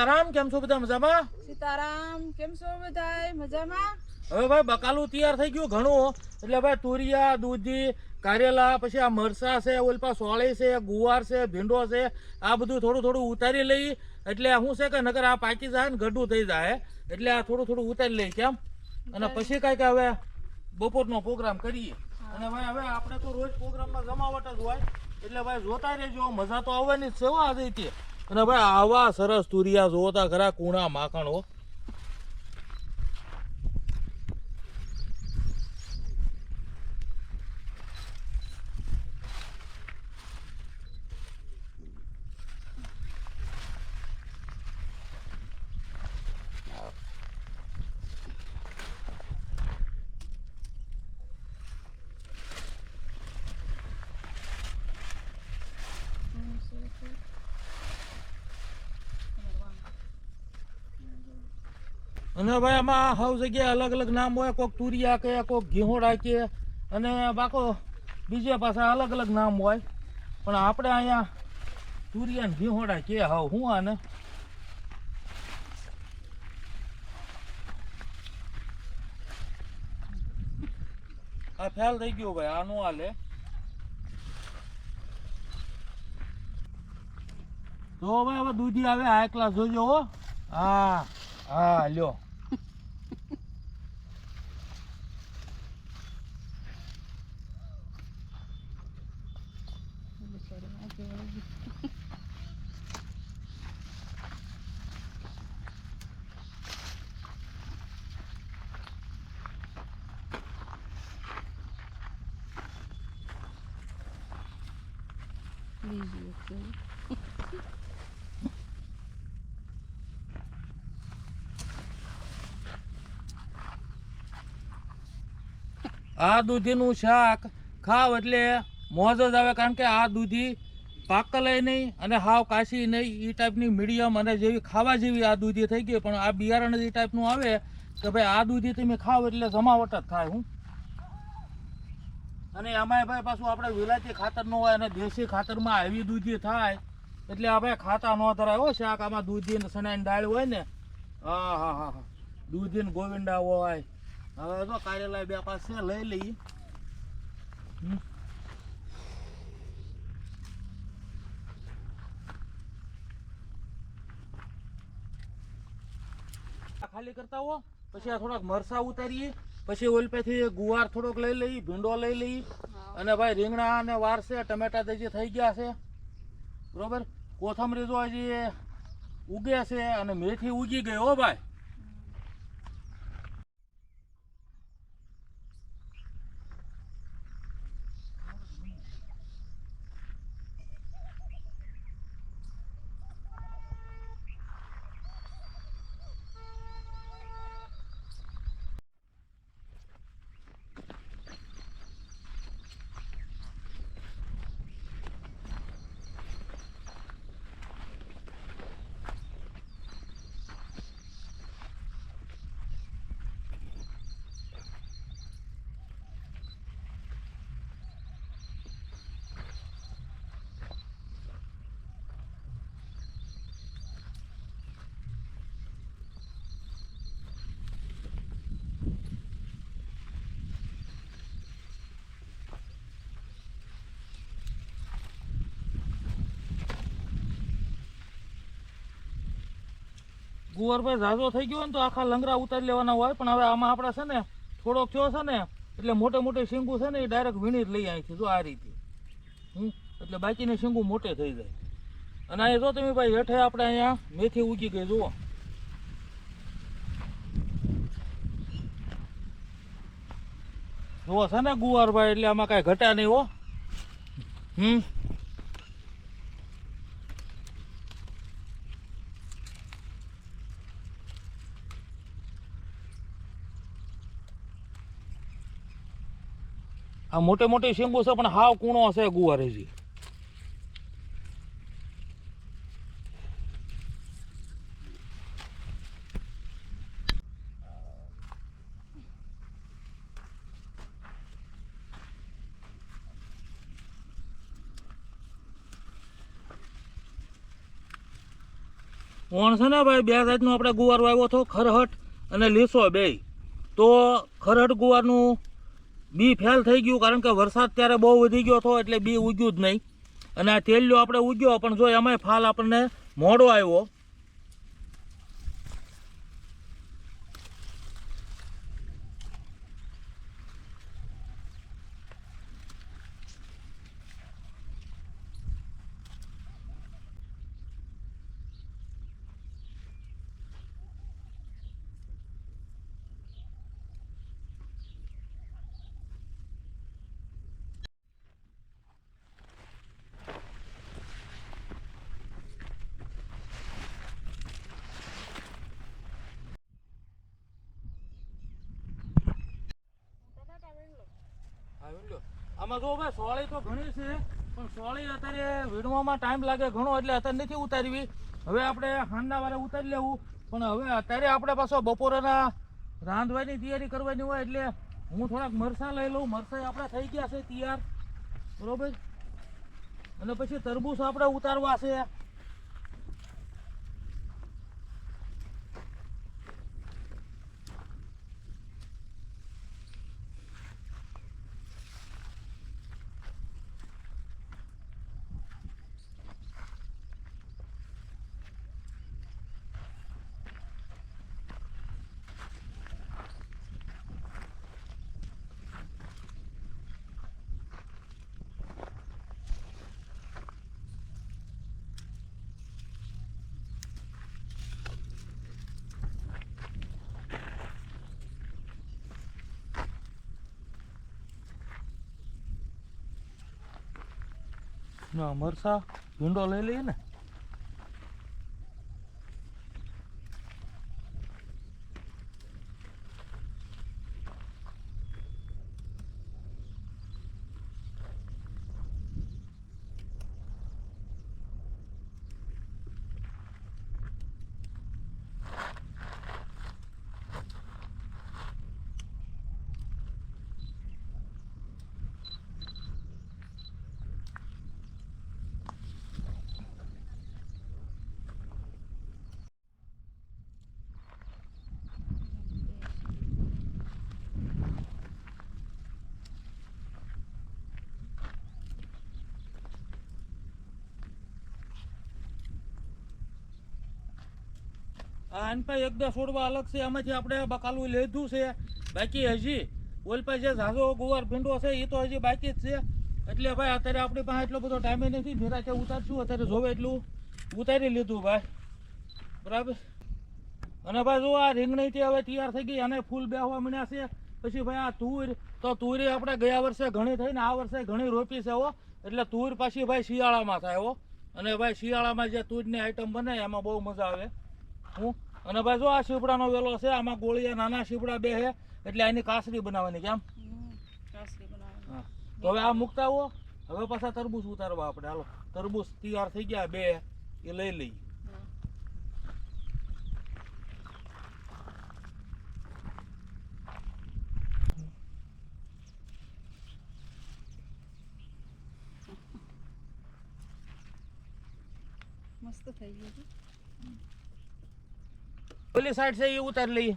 સીતારામ કેમ છો બધા મજામાં? સીતારામ કેમ છો બધાય? મજામાં? હવે ભાઈ બકાલું તૈયાર થઈ ગયું ઘણું. એટલે ભાઈ તુરિયા દૂધી કારેલા પછી આ મરસા છે ઓલપા સોળી છે ગુવાર છે ભીંડો છે આ બધું થોડું થોડું ઉતારી લઈ. એટલે શું છે કે નગર આ પાકી જાય ને ગઢું થઈ જાય. એટલે આ થોડું થોડું ઉતારી લઈ કેમ? અને પછી કાંઈક હવે બપોરનો પ્રોગ્રામ કરીએ. અને ભાઈ હવે આપણે તો રોજ પ્રોગ્રામમાં જમાવટ જ હોય. એટલે ભાઈ જોતા રહેજો મજા તો આવવાની જ છે હો આજે. અને ભાઈ આવા સરસ તુરિયા જોતા ખરા કુણા માખણો અને ભાઈ આમાં હવ જગ્યાએ અલગ અલગ નામ હોય કોઈક તુરિયા કે કોક ઘીહોડા કે અને બાકો બીજે પાછા અલગ અલગ નામ હોય. પણ આપણે અહીંયા તુરિયા ઘીહોડા કે હવ. હું આને? આ ફેલ થઈ ગયો ભાઈ, આનું હાલે. તો ભાઈ હવે દૂધી આવે, આ ક્લાસ જોજો હો. હા હા, લ્યો. બીજી વખતે આ દૂધીનું શાક ખાવ એટલે મોજ જ આવે, કારણ કે આ દૂધી પાકલે નહીં અને હાવ કાશી નહીં. એ ટાઈપની મીડિયમ અને જેવી ખાવા જેવી આ દૂધી થઈ ગઈ, પણ આ બિયારણ એ ટાઈપનું આવે કે ભાઈ આ દૂધી તમે ખાવ એટલે જમાવટ જ થાય હું. અને એમાંય ભાઈ પાછું આપણે વિલાયતી ખાતર ન હોય અને દેશી ખાતરમાં આવી દૂધી થાય, એટલે આપણે ખાતા ન ધરાય હો, શાક આમાં દૂધી ને સનાઈ દાળ હોય ને. હા હા હા હા. દૂધી ને ગોવિંદા હોય. હવે તો કારેલા બે પાસે લઈ લઈએ. આ ખાલી કરતા હો, પછી આ થોડાક મરસા ઉતારીએ. પછી ઓલપેથી ગુવાર થોડોક લઈ લઈ ભીંડો લઈ લઈ અને ભાઈ રીંગણા અને વાર છે ટમેટા જે થઈ ગયા છે. બરોબર? કોથમરી જો હજી ઉગે છે અને મેથી ઉગી ગઈ હો ભાઈ. ગુવારભાઈ ઝાઝો થઈ ગયો ને તો આખા લંગરા ઉતારી લેવાના હોય. પણ હવે આમાં આપણે છે ને, થોડોક થયો છે ને, એટલે મોટે મોટે શીંગું છે ને એ ડાયરેક્ટ વીણી લઈ અહીંથી જો આ રીતે. હમ? એટલે બાકીની શીંગું મોટે થઈ જાય. અને અહીંયા જો તમે ભાઈ હેઠે આપણે અહીંયા મેથી ઉગી ગઈ, જુઓ. જુઓ છે ને ગુવારભાઈ, એટલે આમાં કાંઈ ઘટ્યા નહીં હો. હમ? આ મોટે મોટી શીંગુ છે, પણ હાવ કૂણો છે ગુવારેજી. કોણ છે ને ભાઈ, બે જાતનો આપણે ગુવાર વાવ્યો હતો, ખરહટ અને લીસો બે. તો ખરહટ ગુવારનું બી ફેલ થઈ ગયું કારણ કે વરસાદ ત્યારે બહુ વધી ગયો હતો એટલે બી ઉગ્યું જ નહીં. અને આ તેલિયો આપણે ઉગ્યો, પણ જો એમાંય ફાલ આપણને મોડો આવ્યો. આમાં જો ભાઈ સોળી તો ઘણી છે, પણ સોળી અત્યારે વીણવામાં ટાઈમ લાગે ઘણો, એટલે અત્યારે નથી ઉતારવી. હવે આપણે હાંડા વારે ઉતારી લેવું. પણ હવે અત્યારે આપણે પાછો બપોરના રાંધવાની તૈયારી કરવાની હોય એટલે હું થોડાક મરસા લઈ લઉં. મરસા આપણે થઈ ગયા છે, તૈયાર. બરોબર? અને પછી તરબૂચ આપણે ઉતારવા છે. મરસા ભીંડો લઈ લઈએ ને. આ એક બે છોડવા અલગ છે. એમાંથી આપણે બકાલું લીધું છે. બાકી હજી ઓલ પાસે જે ઝાઝો ગુવાર ભીંડો છે એ તો હજી બાકી જ છે. એટલે ભાઈ, અત્યારે આપણી પાસે એટલો બધો ટાઈમે નથી. નિરાતે ઉતારશું, અત્યારે જોવે એટલું. ઉતારી લીધું ભાઈ. બરાબર? અને ભાઈ, જો આ રીંગણીથી હવે તૈયાર થઈ ગઈ, અને ફૂલ બેહવા મળ્યા છે. પછી ભાઈ, આ તુર, તો તુરી આપણે ગયા વર્ષે ઘણી થઈ ને આ વર્ષે ઘણી રોપી છે હો. એટલે તુર પાછી ભાઈ શિયાળામાં થાય હો. અને ભાઈ, શિયાળામાં જે તુરની આઈટમ બને એમાં બહુ મજા આવે. હું? અને ભાઈ જો આ શીપડાનો વેલો છે આમાં ગોળીયા નાના શીપડા બે છે એટલે એની કાસરી બનાવવાની કેમ. તો હવે આ મૂકતા હો હવે પાછા તરબૂચ ઉતારવા આપણે. હાલો. તરબૂચ તૈયાર થઈ ગયા બે એ લઈ લઈ મસ્ત થઈ ગયું. પેલી સાઈડ છે, એ ઉતારી લઈએ.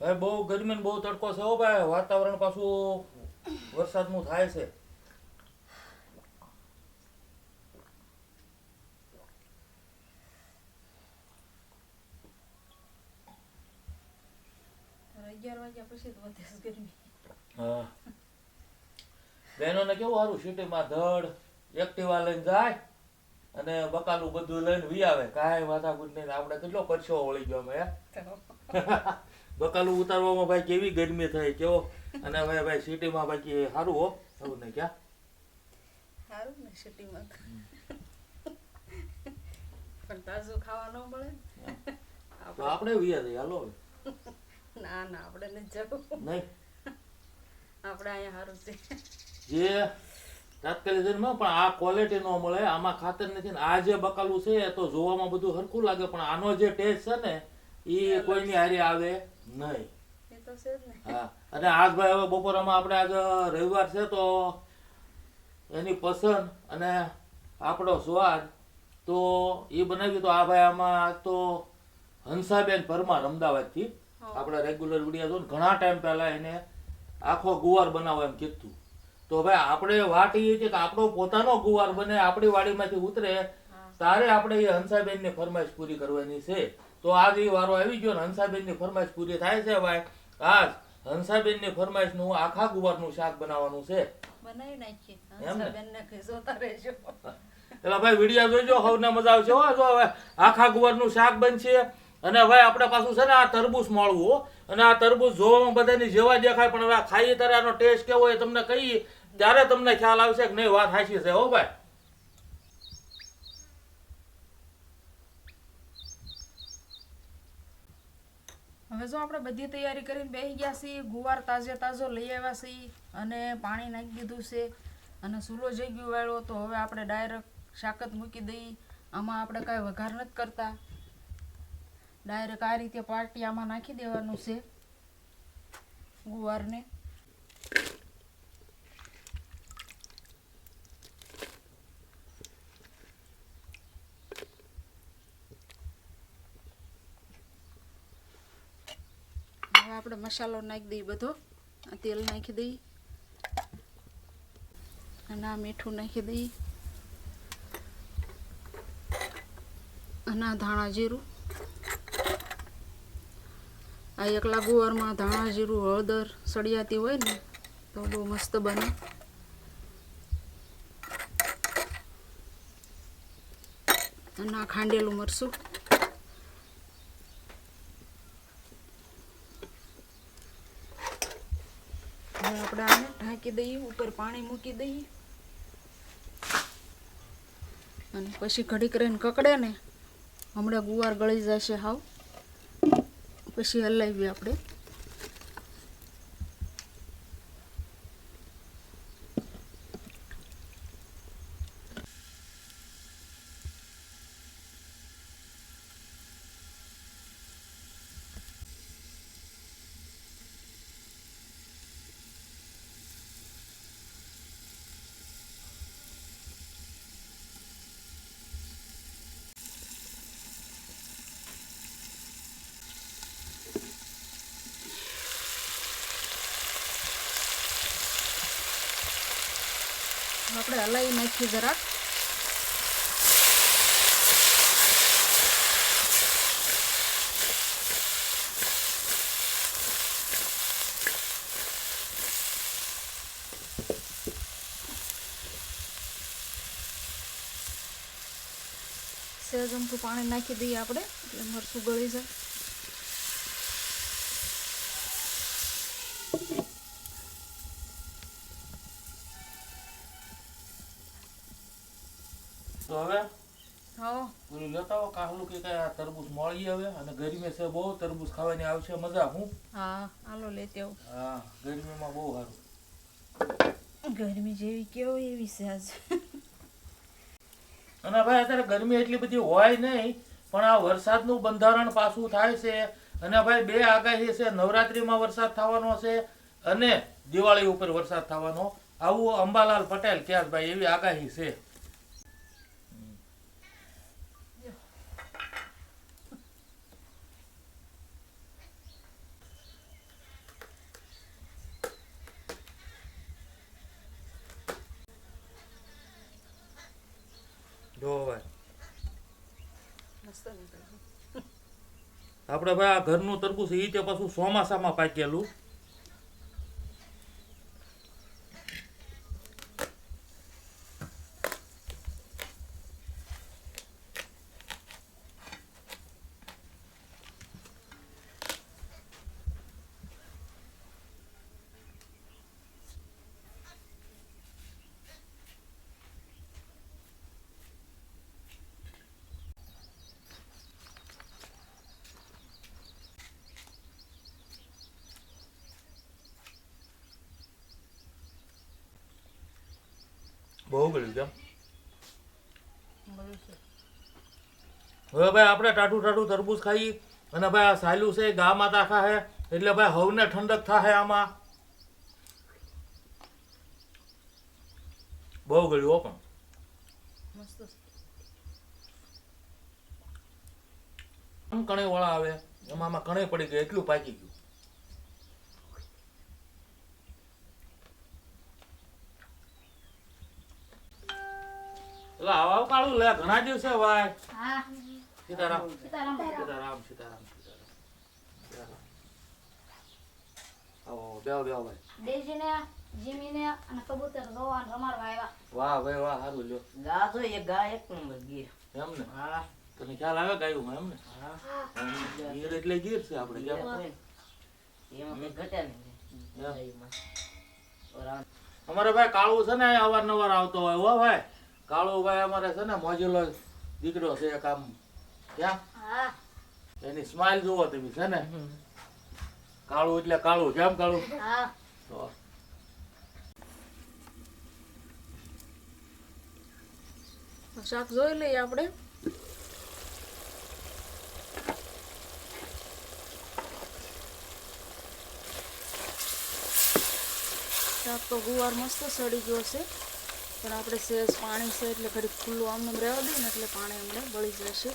ભાઈ, બહુ ગરમી બહુ તડકો છે ભાઈ. વાતાવરણ પાછું વરસાદનું થાય છે. અગિયાર વાગ્યા પછી તો વધે ગરમી. હા. બહેનોને કેવું સારું સિટીમાં ધડ એક્ટિવા લઈને જાય અને બકાલું બધું લઈને વી આવે. કાંઈ માથાકૂટ નહીં આપણે કેટલો પરસેવો વળી ગયો અમે બકાલું ઉતારવામાં ભાઈ કેવી ગરમી થાય કેવો? અને ભાઈ ભાઈ સિટીમાં બાકી સારું હો. એવું ને ક્યાં? સારું ને સિટીમાં. પણ તાજું ખાવા ન મળે આપણે વિયા દઈએ હાલો હવે. ના ના આપણે નથી જવું નહીં? આપણે અહીંયા સારું છે. જે તાત્કાલિક મળે, પણ આ ક્વોલિટી ન મળે આમાં ખાતર નથી ને આ જે બકાલું છે તો જોવામાં બધું હરખું લાગે પણ આનો જે ટેસ્ટ છે ને એ કોઈની હારી આવે નહીં. ને. હા. અને આજ ભાઈ હવે બપોરમાં આપણે આજ રવિવાર છે તો એની પસંદ અને આપણો સ્વાદ તો એ બનાવ્યું તો આ ભાઈ આમાં તો હંસાબેન પરમાર અમદાવાદથી આપણા રેગ્યુલર વીડિયો જો ઘણા ટાઈમ પહેલા એને આખો ગુવાર બનાવો એમ કીધું. તો ભાઈ આપણે વાત એ છે કે આપણો પોતાનો ગુવાર બને આપણી વાડીમાંથી ઉતરે. તારે આપણે એ હંસાબેનની ફરમાઈશ પૂરી કરવાની છે. તો આજ એ વારો આવી ગયો ને હંસાબેનની ફરમાઈશ પૂરી થાય છે ભાઈ. આજ હંસાબેનની ફરમાઈશનું આખા ગુવારનું શાક બનાવવાનું છે. બનાવી નાખીએ. હંસાબેનને કહી રહેજો. એટલે ભાઈ વીડિયો જોજો હવને મજા આવશે હો. જો હવે આખા ગુવારનું શાક બનશે. અને ભાઈ આપણે પાછું છે ને આ તરબૂચ મળવું અને આ તરબૂચ જોવામાં બધાની જેવા દેખાય, પણ હવે આ ખાઈએ ત્યારે આનો ટેસ્ટ કેવો એ તમને કહીએ. ત્યારે તમને ખ્યાલ આવશે કે નહીં, વાત સાચી છે, હો ભાઈ. હવે જો આપણે બધી તૈયારી કરીને બેસી ગયા છીએ, ગુવાર તાજે તાજો લઈ આવ્યા છીએ અને પાણી નાખી દીધું છે અને સૂલો જઈ ગયો વાળો, તો હવે આપણે ડાયરેક્ટ શાકત મૂકી દઈએ. આમાં આપણે કાંઈ વઘાર નથી કરતા. ડાયરેક્ટ આ રીતે પાર્ટી આમાં નાખી દેવાનું છે ગુવારને. આપણે મસાલો નાખી દઈએ બધો. આ તેલ નાખી દઈએ. અને આ મીઠું નાખી દઈએ. અને આ ધાણા જીરું. આ એકલા ગુવારમાં ધાણા જીરું, હળદર સળિયાતી હોય ને, તો બહુ મસ્ત બને. આ ખાંડેલું મરસું આપણે આને ઢાંકી દઈએ, ઉપર પાણી મૂકી દઈએ. અને પછી ઘડીક રહીને કકડે ને, હમણાં ગુવાર ગળી જશે હાવ. પછી હલાવીએ આપણે. આપણે હલાવી નાખીએ જરાક સહેજ અમથું પાણી નાખી દઈએ આપણે એટલે મરચું ગળી જાય તો હવે હા. પેલું લેતા આવો કાહલું કે કઈ આ તરબૂચ મળી હવે અને ગરમી છે બહુ તરબૂચ ખાવાની આવશે મજા હું? હા હાલો લેતે આવું. હા ગરમીમાં બહુ સારું. ગરમી જેવી કેવી એવી છે આજ? અને ભાઈ અત્યારે ગરમી એટલી બધી હોય નહીં પણ આ વરસાદનું બંધારણ પાછું થાય છે. અને ભાઈ બે આગાહી છે નવરાત્રીમાં વરસાદ થવાનો છે અને દિવાળી ઉપર વરસાદ થવાનો. આવું અંબાલાલ પટેલ કે ભાઈ એવી આગાહી છે. જો ભાઈ મસ્ત આપણે ભાઈ આ ઘરનું તરબૂચ એ તે પાછું ચોમાસામાં પાકેલું. બહુ ગળ્યું કેમ હવે ભાઈ આપણે ટાટું ટાટું તરબૂચ ખાઈ અને ભાઈ આ સાયલું છે ગામાં ગા માતા ખાહે એટલે ભાઈ હવને ઠંડક થાય આમાં. બહુ ગળ્યું હો પણ. મસ્ત કણે વાળા આવે એમાં આમાં કણે પડી ગઈ એટલું પાકી ગયું. આવ આવ લે ઘણા દિવસે ભાઈ હા. સીતારામ. સીતારામ. સીતારામ સીતારામ આવો ભાઈ. દેશીને જીમીને અને કબૂતર જોવા રમાડવા આવ્યા. વાહ ભાઈ વાહ સારું લ્યો. ગા તો એ ગા એક નંબર ગીર. એમ ને હા. તને ખ્યાલ આવે ગાયું એમ ને હા ગીર એટલે ગીર છે આપણે કેમ એમાં કઈ ઘટે નહીં અમારે ભાઈ કાળું છે ને અવારનવાર આવતો હોય હો ભાઈ. કાળું ભાઈ અમારે છે ને મોજેલો દીકરો છે એક આમ. ક્યાં? એની સ્માઇલ જોવો તમે છે ને? કાળું એટલે કાળું કેમ કાળું? તો શાક જોઈ લઈએ આપણે. શાક તો ગુવાર મસ્ત સડી ગયો છે. પણ આપણે સેજ પાણી છે એટલે ઘડી ખુલ્લું આમને આમ રહેવા દઈએ ને એટલે પાણી અમને બળી જશે.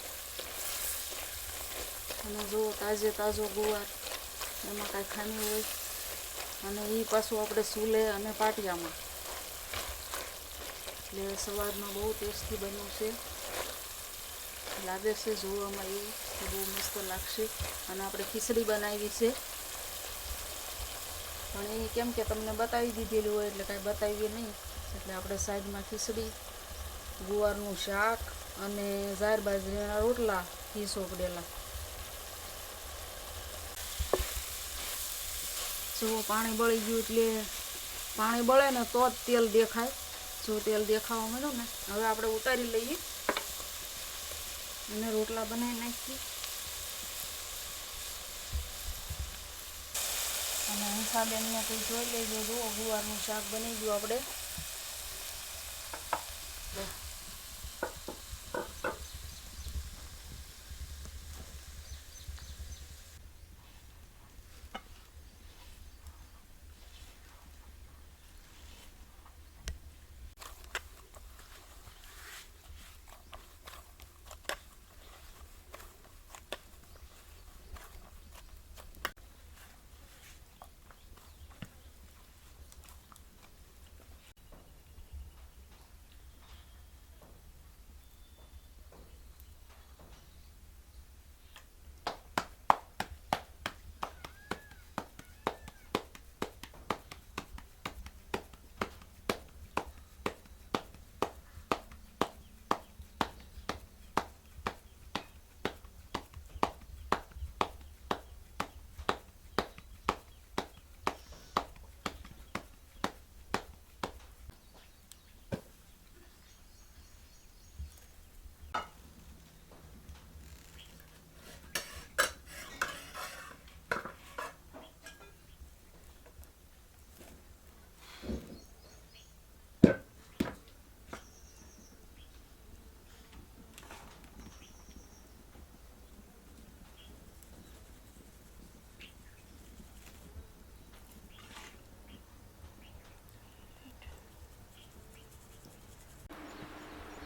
અને જુઓ તાજે તાજો ગુવાર, એમાં કાંઈ ખામી હોય. અને એ પાછું આપણે સૂલે અને પાટિયામાં. એટલે સવારમાં બહુ ટેસ્ટી બન્યું છે. લાગે છે જોવામાં એ બહુ મસ્ત લાગશે. અને આપણે ખીચડી બનાવી છે. પણ એ કેમ કે તમને બતાવી દીધેલું હોય એટલે કાંઈ બતાવીએ નહીં. એટલે આપણે સાઈડમાં ખીચડી, ગુવારનું શાક અને ઝાર બાજરીના રોટલા, ઘી સોપડેલા. જો પાણી બળી ગયું એટલે પાણી બળે ને તો જ તેલ દેખાય. જો તેલ દેખાવા મળ્યું ને, હવે આપણે ઉતારી લઈએ. અને રોટલા બનાવી નાખીએ. અને હિંસાબેનને કંઈ જોઈ લેજો જુઓ ગુવારનું શાક બની ગયું આપણે.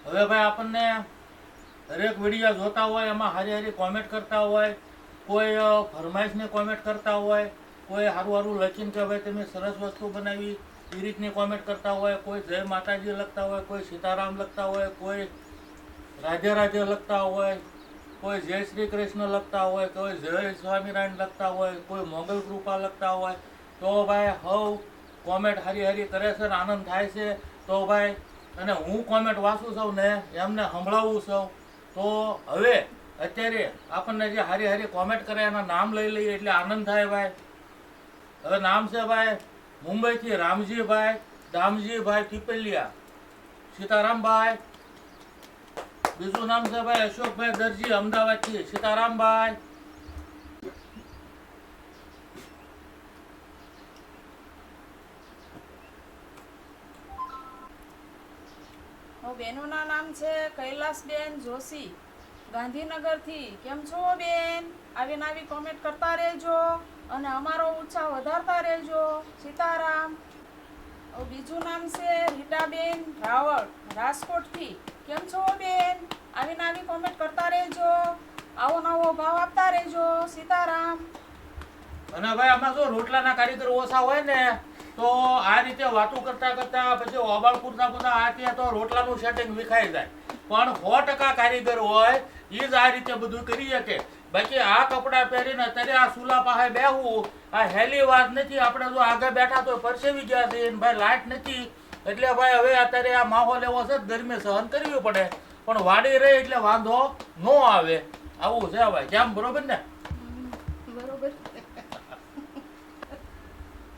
હવે ભાઈ આપણને દરેક વીડિયો જોતા હોય, એમાં હારી હારી કોમેન્ટ કરતા હોય, કોઈ ફરમાઈશની કોમેન્ટ કરતા હોય, કોઈ સારું સારું લખીને કે ભાઈ તમે સરસ વસ્તુ બનાવી, એ રીતની કોમેન્ટ કરતા હોય, કોઈ જય માતાજી લખતા હોય, કોઈ સીતારામ લખતા હોય, કોઈ રાધે રાધે લખતા હોય, કોઈ જય શ્રી કૃષ્ણ લખતા હોય, કોઈ જય સ્વામિનારાયણ લખતા હોય, કોઈ મોગલ કૃપા લખતા હોય, તો ભાઈ હવ કોમેન્ટ હારી હારી કરે છે આનંદ થાય છે, તો ભાઈ અને હું કોમેન્ટ વાંચું છું ને એમને સંભળાવું છું, તો હવે અત્યારે આપણને જે હારી હારી કોમેન્ટ કરે એના નામ લઈ લઈએ એટલે આનંદ થાય ભાઈ. હવે નામ છે ભાઈ મુંબઈથી રામજીભાઈ, દામજીભાઈ ટીપેલિયા, સીતારામભાઈ. બીજું નામ છે ભાઈ અશોકભાઈ દરજી, અમદાવાદથી સીતારામભાઈ નામ છે કૈલાસબેન જોશી. ગાંધીનગરથી કેમ છો બેન? આવી આવી કોમેન્ટ કરતા રહેજો અને અમારો ઉત્સાહ વધારતા રહેજો. સીતારામ. બીજું નામ છે રીટાબેન રાવળ, રાજકોટથી. કેમ છો બેન? આવી આવી કોમેન્ટ કરતા રહેજો. આવો નવો ભાવ આપતા રહેજો. સીતારામ. અને ભાઈ આમાં જો રોટલાના કારીગર ઓછા હોય ને તો આ રીતે વાતો કરતા કરતા પછી ઓબાળપુરના બધા આ ત્યાં તો રોટલાનું સેટિંગ વિખાઈ જાય. પણ સો ટકા કારીગર હોય, એ જ આ રીતે બધું કરી શકે. બાકી આ કપડાં પહેરીને અત્યારે આ સુલા પાસે બેહવું આ હેલી વાત નથી. આપણે જો આગળ બેઠા તો પરસેવી ગયા છે ભાઈ લાઈટ નથી. એટલે ભાઈ હવે અત્યારે આ માહોલ એવો છે ગરમી સહન કરવી પડે. પણ વાડી રહે એટલે વાંધો ન આવે. આવું છે ભાઈ. કેમ? બરોબર ને બરોબર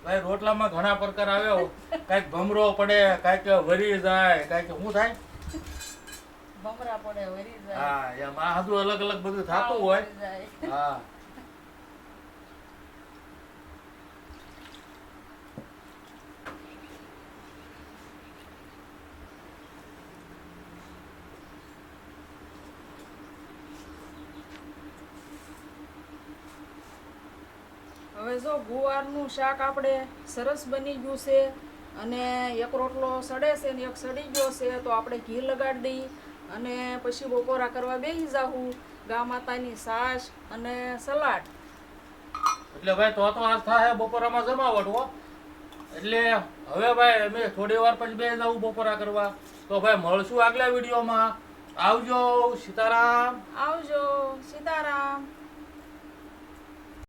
ભાઈ રોટલામાં ઘણા પ્રકાર આવ્યો કાંઈક ભમરો પડે કાંઈક વરી જાય કાંઈક શું થાય? ભમરા પડે વરી જાય. હા એમાં અલગ અલગ બધું થતું હોય. હા. જો ગુવારનું શાક આપણે સરસ બની ગયું છે અને એક રોટલો સડે છે ને એક સડી ગયો છે તો આપણે ઘી લગાડી દઈ અને પછી બપોરા કરવા બેસી જાવું ગા માતાની સાસ અને સલાડ. એટલે ભાઈ તો તો આજ થાય બપોરામાં જમાવટ હો. એટલે હવે ભાઈ અમે થોડી વાર પછી બે જવું બપોરા કરવા. તો ભાઈ મળશું આગલા વિડીયોમાં. આવજો સીતારામ. આવજો સીતારામ.